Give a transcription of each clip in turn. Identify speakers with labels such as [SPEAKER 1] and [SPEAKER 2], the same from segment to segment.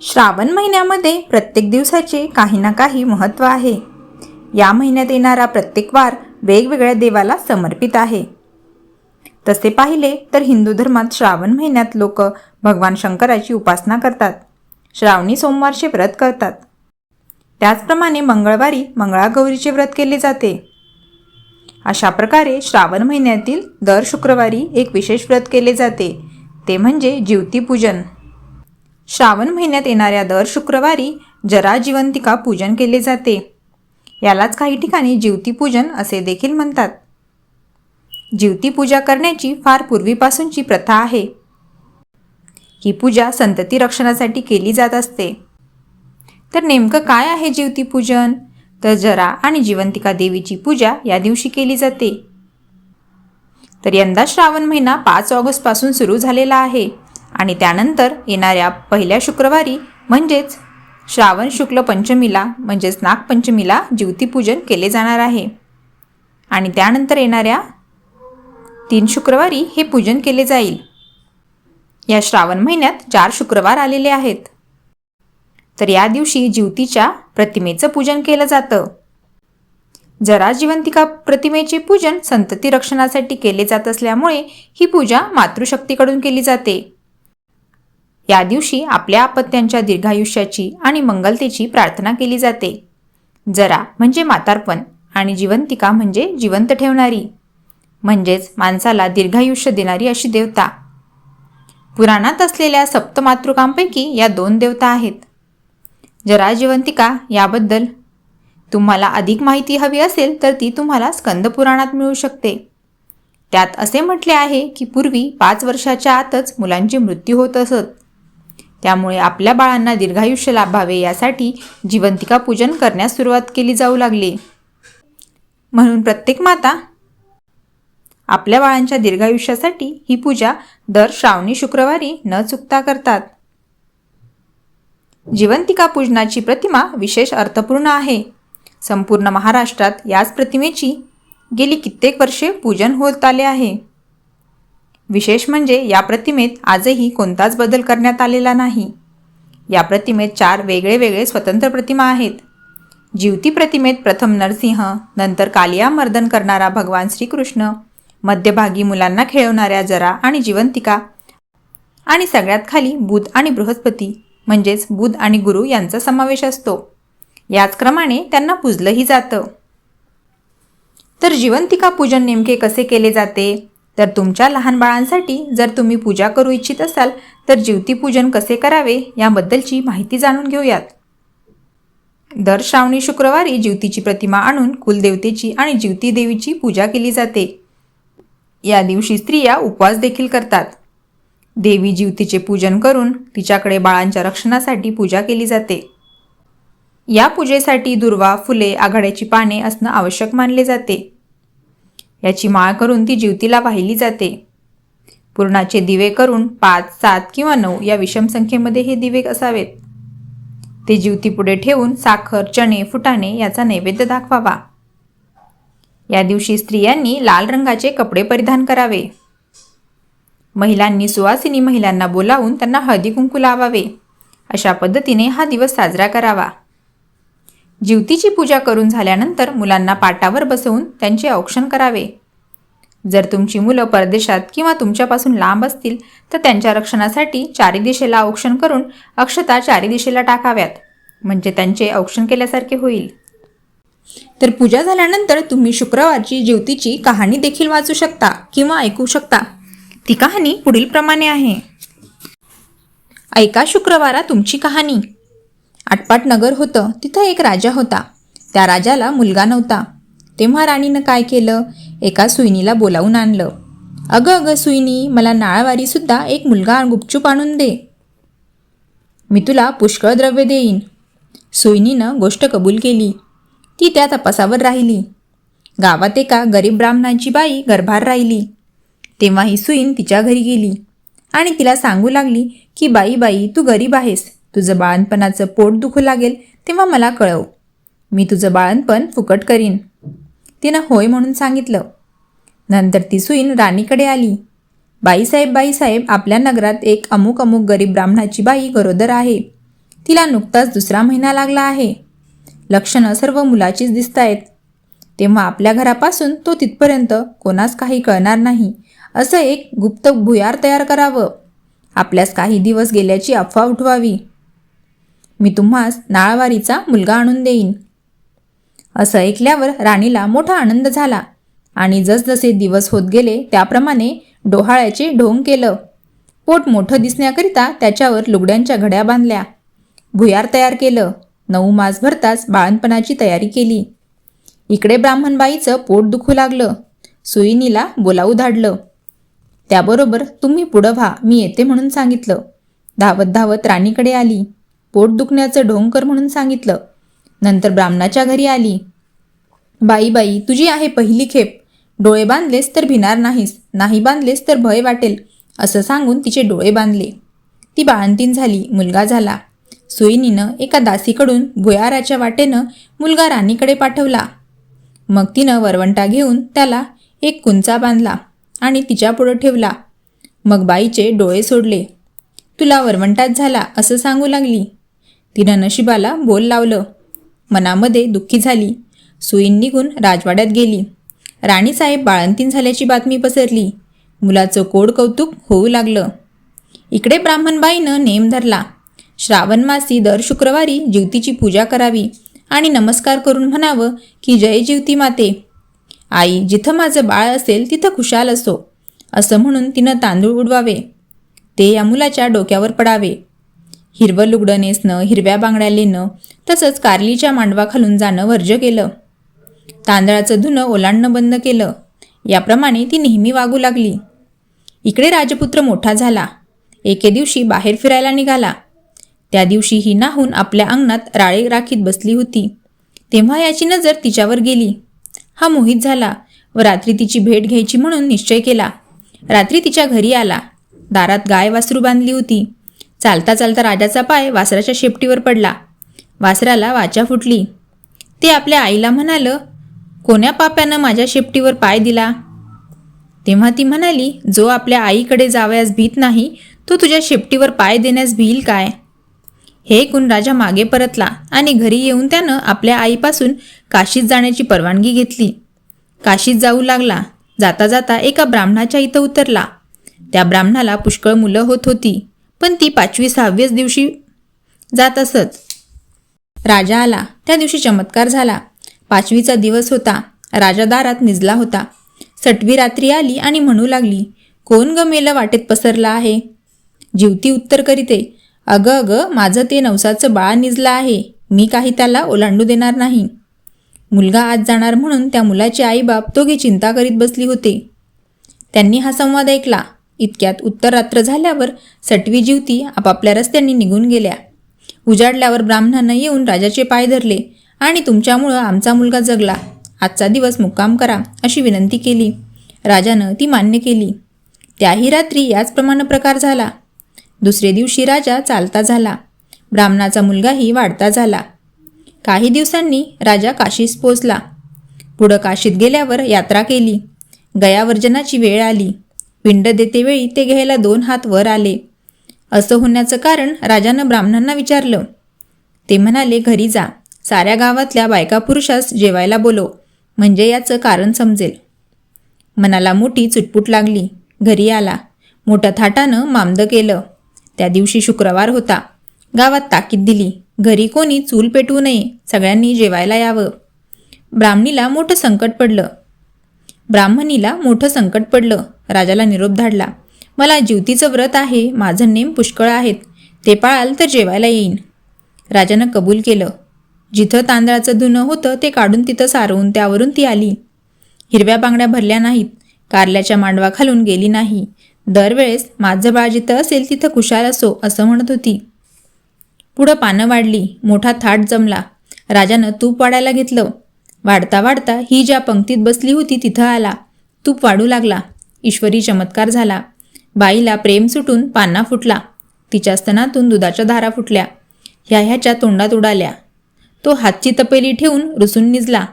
[SPEAKER 1] श्रावण महिन्यामध्ये प्रत्येक दिवसाचे काही ना काही महत्त्व आहे. या महिन्यात येणारा प्रत्येक वार वेगवेगळ्या देवाला समर्पित आहे. तसे पाहिले तर हिंदू धर्मात श्रावण महिन्यात लोक भगवान शंकराची उपासना करतात श्रावणी सोमवारचे व्रत करतात. त्याचप्रमाणे मंगळवारी मंगळागौरीचे व्रत केले जाते. अशा प्रकारे श्रावण महिन्यातील दर शुक्रवारी एक विशेष व्रत केले जाते ते म्हणजे जीवतीपूजन श्रावण महिन्यात येणाऱ्या दर शुक्रवारी जरा जिवंतिका पूजन केले जाते. यालाच काही ठिकाणी जीवतीपूजन असे देखील म्हणतात. ज्योतिपूजा करण्याची फार पूर्वीपासूनची प्रथा आहे. ही पूजा संतती रक्षणासाठी केली जात असते. तर नेमकं काय आहे ज्योतिपूजन तर जरा आणि जिवंतिका देवीची पूजा या दिवशी केली जाते. तर यंदा श्रावण महिना पाच ऑगस्टपासून सुरू झालेला आहे. आणि त्यानंतर येणाऱ्या पहिल्या शुक्रवारी म्हणजेच श्रावण शुक्ल पंचमीला म्हणजेच नागपंचमीला ज्योतिपूजन केले जाणार आहे. आणि त्यानंतर येणाऱ्या तीन शुक्रवारी हे पूजन केले जाईल. या श्रावण महिन्यात चार शुक्रवार आलेले आहेत. तर या दिवशी ज्योतीच्या प्रतिमेचं पूजन केलं जातं. जरा जिवंतिका प्रतिमेचे पूजन संतती रक्षणासाठी केले जात असल्यामुळे ही पूजा मातृशक्तीकडून केली जाते. या दिवशी आपल्या अपत्यांच्या दीर्घायुष्याची आणि मंगलतेची प्रार्थना केली जाते. जरा म्हणजे म्हातारपण आणि जिवंतिका म्हणजे जिवंत ठेवणारी. म्हणजेच माणसाला दीर्घायुष्य देणारी अशी देवता. पुराणात असलेल्या सप्तमातृकांपैकी या दोन देवता आहेत. जरा जिवंतिका याबद्दल. तुम्हाला अधिक माहिती हवी असेल तर ती तुम्हाला स्कंदपुराणात मिळू शकते. त्यात असे म्हटले आहे की पूर्वी पाच वर्षाच्या आतच मुलांचे मृत्यू होत असत. त्यामुळे आपल्या बाळांना दीर्घायुष्य लाभावे यासाठी जिवंतिका पूजन करण्यास सुरुवात केली जाऊ लागली. म्हणून प्रत्येक माता आपल्या बाळांच्या दीर्घायुष्यासाठी ही पूजा दर श्रावणी शुक्रवारी न चुकता करतात. जिवंतिका पूजनाची प्रतिमा विशेष अर्थपूर्ण आहे. संपूर्ण महाराष्ट्रात याच प्रतिमेची गेली कित्येक वर्षे पूजन होत आले आहे. विशेष म्हणजे या प्रतिमेत आजही कोणताच बदल करण्यात आलेला नाही. या प्रतिमेत चार वेगळे वेगळे स्वतंत्र प्रतिमा आहेत. जीवती प्रतिमेत प्रथम नरसिंह नंतर कालिया मर्दन करणारा भगवान श्रीकृष्ण मध्यभागी मुलांना खेळवणाऱ्या जरा आणि जिवंतिका आणि सगळ्यात खाली बुध आणि बृहस्पती म्हणजेच बुध आणि गुरु यांचा समावेश असतो. याच क्रमाने त्यांना पूजलंही जातं. तर जिवंतिका पूजन नेमके कसे केले जाते? तर तुमच्या लहान बाळांसाठी जर तुम्ही पूजा करू इच्छित असाल तर ज्योतिपूजन कसे करावे याबद्दलची माहिती जाणून घेऊयात. दर श्रावणी शुक्रवारी ज्योतीची प्रतिमा आणून कुलदेवतेची आणि ज्योती देवीची पूजा केली जाते. या दिवशी स्त्रिया उपवास देखील करतात. देवी ज्योतीचे पूजन करून तिच्याकडे बाळांच्या रक्षणासाठी पूजा केली जाते. या पूजेसाठी दुर्वा फुले आघाड्याची पाने असणं आवश्यक मानले जाते. याची माळ करून ती ज्योतीला वाहिली जाते. पूर्णाचे दिवे करून पाच सात किंवा नऊ या विषम संख्येमध्ये हे दिवे असावेत. ते ज्योतीपुढे ठेवून साखर चणे फुटाणे याचा नैवेद्य दाखवावा. या दिवशी स्त्रियांनी लाल रंगाचे कपडे परिधान करावे. महिलांनी सुवासिनी महिलांना बोलावून त्यांना हळदी कुंकू लावावे. अशा पद्धतीने हा दिवस साजरा करावा. ज्योतीची पूजा करून झाल्यानंतर मुलांना पाटावर बसवून त्यांचे औक्षण करावे. जर तुमची मुलं परदेशात किंवा तुमच्यापासून लांब असतील तर त्यांच्या रक्षणासाठी चारी दिशेला औक्षण करून अक्षता चारी दिशेला टाकाव्यात म्हणजे त्यांचे औक्षण केल्यासारखे होईल. तर पूजा झाल्यानंतर तुम्ही शुक्रवारची ज्योतीची कहाणी देखील वाचू शकता किंवा ऐकू शकता. ती कहाणी पुढील प्रमाणे आहे. ऐका शुक्रवारा तुमची कहाणी. आटपाट नगर होतं तिथं एक राजा होता. त्या राजाला मुलगा नव्हता. तेव्हा राणीनं काय केलं? एका सुईनीला बोलावून आणलं. अगं अगं सुईनी मला नाळवारीसुद्धा एक मुलगा गुपचूप आणून दे. मी तुला पुष्कळ द्रव्य देईन. सुईनीनं गोष्ट कबूल केली. ती त्या तपासावर राहिली. गावात एका गरीब ब्राह्मणाची बाई गर्भार राहिली. तेव्हा ही सुईन तिच्या घरी गेली आणि तिला सांगू लागली की बाई बाई तू गरीब आहेस. तुझं बाळणपणाचं पोट दुखू लागेल तेव्हा मला कळव. मी तुझं बाळणपण फुकट करीन. तिनं होय म्हणून सांगितलं. नंतर ती सुईन राणीकडे आली. बाईसाहेब बाईसाहेब आपल्या नगरात एक अमुक अमुक गरीब ब्राह्मणाची बाई गरोदर आहे. तिला नुकताच दुसरा महिना लागला आहे. लक्षणं सर्व मुलाचीच दिसत आहेत तेव्हा आपल्या घरापासून तो तिथपर्यंत कोणास काही कळणार नाही असं एक गुप्त भुयार तयार करावं. आपल्यास काही दिवस गेल्याची अफवा उठवावी. मी तुम्हास नाळवारीचा मुलगा आणून देईन. असं ऐकल्यावर राणीला मोठा आनंद झाला आणि जसजसे दिवस होत गेले त्याप्रमाणे डोहाळ्याचे ढोंग केलं. पोट मोठं दिसण्याकरिता त्याच्यावर लुगड्यांच्या घड्या बांधल्या. भुयार तयार केलं. नऊ मास भरताच बाळणपणाची तयारी केली. इकडे ब्राह्मणबाईचं पोट दुखू लागलं. सुईनीला बोलावू धाडलं. त्याबरोबर तुम्ही पुढं व्हा मी येते म्हणून सांगितलं. धावत धावत राणीकडे आली. पोट दुखण्याचं ढोंग कर म्हणून सांगितलं. नंतर ब्राह्मणाच्या घरी आली. बाई बाई तुझी आहे पहिली खेप. डोळे बांधलेस तर भिणार नाहीस. नाही बांधलेस तर भय वाटेल असं सांगून तिचे डोळे बांधले. ती बाळंतीन झाली मुलगा झाला. सोयीनीनं एका दासीकडून भुयाराच्या वाटेनं मुलगा राणीकडे पाठवला. मग तिनं वरवंटा घेऊन त्याला एक कुंचा बांधला आणि तिच्यापुढं ठेवला. मग बाईचे डोळे सोडले. तुला वरवंटात झाला असं सांगू लागली. तिनं नशिबाला बोल लावलं. मनामध्ये दुःखी झाली. सुईन निघून राजवाड्यात गेली. राणीसाहेब बाळंतीन झाल्याची बातमी पसरली. मुलाचं कोड कौतुक होऊ लागलं. इकडे ब्राह्मणबाईनं नेम धरला. श्रावण मासी दर शुक्रवारी जीवतीची पूजा करावी आणि नमस्कार करून म्हणावं की जय ज्योती माते. आई जिथं माझं बाळ असेल तिथं खुशाल असो. असं म्हणून तिनं तांदूळ उडवावे. ते या मुलाच्या डोक्यावर पडावे. हिरवं लुगडं नेसणं हिरव्या बांगड्या लेणं तसंच कारलीच्या मांडवाखालून जाणं वर्ज्य केलं. तांदळाचं धुणं ओलांडणं बंद केलं. याप्रमाणे ती नेहमी वागू लागली. इकडे राजपुत्र मोठा झाला. एके दिवशी बाहेर फिरायला निघाला. त्या दिवशी ही नाहून आपल्या अंगणात राळे राखीत बसली होती. तेव्हा याची नजर तिच्यावर गेली. हा मोहित झाला व रात्री तिची भेट घ्यायची म्हणून निश्चय केला. रात्री तिच्या घरी आला. दारात गाय वासरू बांधली होती. चालता चालता राजाचा पाय वासराच्या शेपटीवर पडला. वासराला वाचा फुटली. ते आपल्या आईला म्हणालं कोण्या पाप्यानं माझ्या शेपटीवर पाय दिला? तेव्हा ती म्हणाली जो आपल्या आईकडे जावयास भीत नाही तो तुझ्या शेपटीवर पाय देण्यास भिईल काय? हे ऐकून राजा मागे परतला आणि घरी येऊन त्यानं आपल्या आईपासून काशीत जाण्याची परवानगी घेतली. काशीत जाऊ लागला. जाता जाता एका ब्राह्मणाच्या इथं उतरला. त्या ब्राह्मणाला पुष्कळ मुलं होत होती. पण ती पाचवी सहाव्याच दिवशी जात असत. राजा आला. त्या दिवशी चमत्कार झाला. पाचवीचा दिवस होता. राजा दारात निजला होता. सटवी रात्री आली आणि म्हणू लागली कोण ग मेलं वाटेत पसरला आहे? जीवती उत्तर करीते अगं अगं माझं ते नवसाचं बाळ निजलं आहे. मी काही त्याला ओलांडू देणार नाही. मुलगा आज जाणार म्हणून त्या मुलाचे आईबाप दोघे चिंता करीत बसली होते. त्यांनी हा संवाद ऐकला. इतक्यात उत्तर रात्र झाल्यावर सटवी जीवती आपापल्या रस्त्यांनी निघून गेल्या. उजाडल्यावर ब्राह्मणानं येऊन राजाचे पाय धरले आणि तुमच्यामुळं आमचा मुलगा जगला. आजचा दिवस मुक्काम करा अशी विनंती केली. राजानं ती मान्य केली. त्याही रात्री याचप्रमाणे प्रकार झाला. दुसरे दिवशी राजा चालता झाला. ब्राह्मणाचा मुलगाही वाढता झाला. काही दिवसांनी राजा काशीस पोचला. पुढं काशीत गेल्यावर यात्रा केली. गयावर्जनाची वेळ आली. पिंड देतेवेळी ते घ्यायला दोन हात वर आले. असं होण्याचं कारण राजानं ब्राह्मणांना विचारलं. ते म्हणाले घरी जा. साऱ्या गावातल्या बायका पुरुषास जेवायला बोलो म्हणजे याचं कारण समजेल. मनाला मोठी चुटपुट लागली. घरी आला. मोठ्या थाटानं मामदं केलं. त्या दिवशी शुक्रवार होता. गावात ताकीद दिली. घरी कोणी चूल पेटवू नये. सगळ्यांनी जेवायला यावं. ब्राह्मणीला मोठं संकट पडलं. ब्राह्मणीला मोठं संकट पडलं. राजाला निरोप धाडला. मला ज्योतीचं व्रत आहे. माझं नेम पुष्कळ आहेत. ते पाळाल तर जेवायला येईन. राजानं कबूल केलं. जिथं तांदळाचं धुणं होतं ते काढून तिथं सारवून त्यावरून ती आली. हिरव्या बांगड्या भरल्या नाहीत. कारल्याच्या मांडवाखालून गेली नाही. दरवेळेस माझं बाळ जिथं असेल तिथं कुशाल असो असं म्हणत होती. पुढं पानं वाढली. मोठा थाट जमला. राजानं तूप वाढायला घेतलं. वाढता वाढता ही ज्या पंक्तीत बसली होती तिथं आला. तूप वाढू लागला. ईश्वरी चमत्कार झाला. बाईला प्रेम सुटून पान्ना फुटला. तिच्या स्तनातून दुधाच्या धारा फुटल्या. ह्या ह्याच्या तोंडात उडाल्या. तो हातची तपेली ठेवून रुसून निजला.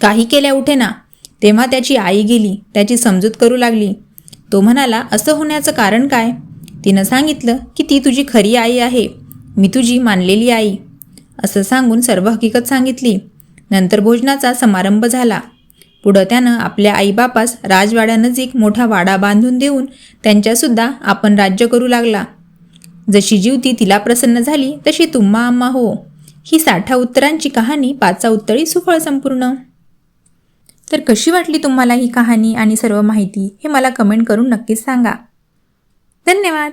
[SPEAKER 1] काही केल्या उठेना. तेव्हा त्याची आई गेली. त्याची समजूत करू लागली. तो म्हणाला असं होण्याचं कारण काय? तिनं सांगितलं की ती तुझी खरी आई आहे. मी तुझी मानलेली आई. असं सांगून सर्व हकीकत सांगितली. नंतर भोजनाचा समारंभ झाला. पुढं त्यानं आपल्या आईबापास राजवाड्यानजीक मोठा वाडा बांधून देऊन त्यांच्यासुद्धा आपण राज्य करू लागला. जशी जीवती तिला प्रसन्न झाली तशी तुम्हा आम्हा हो. ही साठा उत्तरांची कहाणी पाचा उत्तरी सुफळ संपूर्ण. तर कशी वाटली तुम्हाला ही कहाणी आणि सर्व माहिती हे मला कमेंट करून नक्कीच सांगा. धन्यवाद.